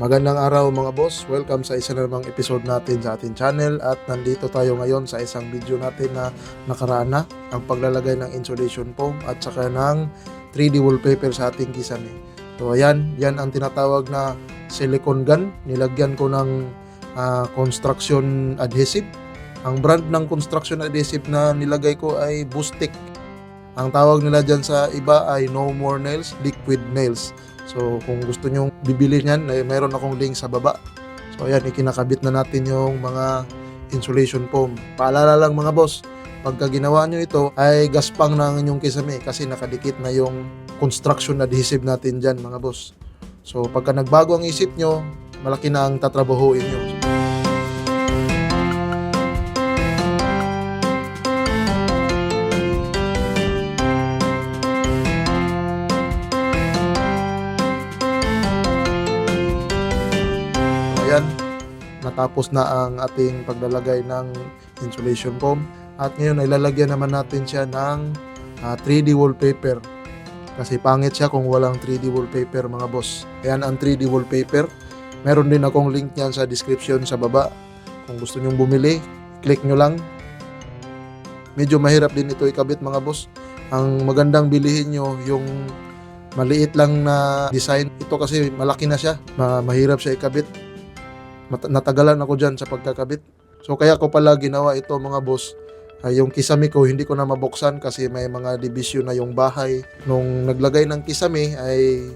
Magandang araw mga boss, welcome sa isa na namang episode natin sa ating channel at nandito tayo ngayon sa isang video natin na nakaraan na ang paglalagay ng insulation foam at saka ng 3D wallpaper sa ating kisame. So ayan, yan ang tinatawag na silicone gun. Nilagyan ko ng ah, construction adhesive. Ang brand ng construction adhesive na nilagay ko ay Boostic. Ang tawag nila dyan sa iba ay No More Nails, Liquid Nails. So kung gusto nyong bibili niyan, eh, mayroon akong link sa baba. So ayan, ikinakabit na natin yung mga insulation foam. Paalala lang mga boss, pagka ginawa nyo ito ay gaspang na ang inyong kisame kasi nakadikit na yung construction adhesive natin dyan mga boss. So pagka nagbago ang isip nyo, malaki na ang tatrabahuin nyo. So, ayan, natapos na ang ating paglalagay ng insulation foam. At ngayon ay lalagyan naman natin siya ng ah, 3D wallpaper. Kasi pangit siya kung walang 3D wallpaper mga boss. Ayan ang 3D wallpaper. Meron din akong link niyan sa description sa baba. Kung gusto nyong bumili, click nyo lang. Medyo mahirap din ito ikabit mga boss. Ang magandang bilihin nyo yung maliit lang na design. Ito kasi malaki na siya. Ma- mahirap siya ikabit. Natagalan ako dyan sa pagkakabit. So kaya ko pala ginawa ito mga boss. ay yung kisame ko hindi ko na mabuksan kasi may mga division na yung bahay. Nung naglagay ng kisame ay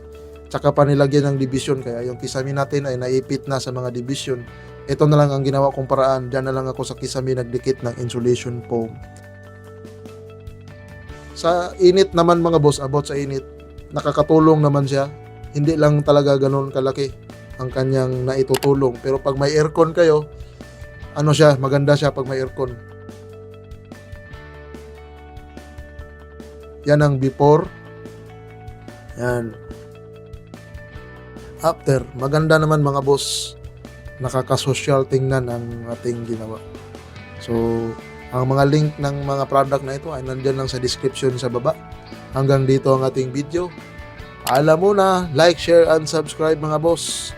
tsaka pa nilagyan ng division kaya yung kisame natin ay naipit na sa mga division. Ito na lang ang ginawa kong paraan. Diyan na lang ako sa kisame nagdikit ng insulation foam. Sa init naman mga boss, about sa init, nakakatulong naman siya. Hindi lang talaga ganun kalaki ang kanyang naitutulong. Pero pag may aircon kayo, ano siya, maganda siya pag may aircon. Yan ang before. Yan. After, maganda naman mga boss. Nakaka-social tingnan ang ating ginawa. So, ang mga link ng mga product na ito ay nandyan lang sa description sa baba. Hanggang dito ang ating video. Alam mo na, like, share, and subscribe mga boss.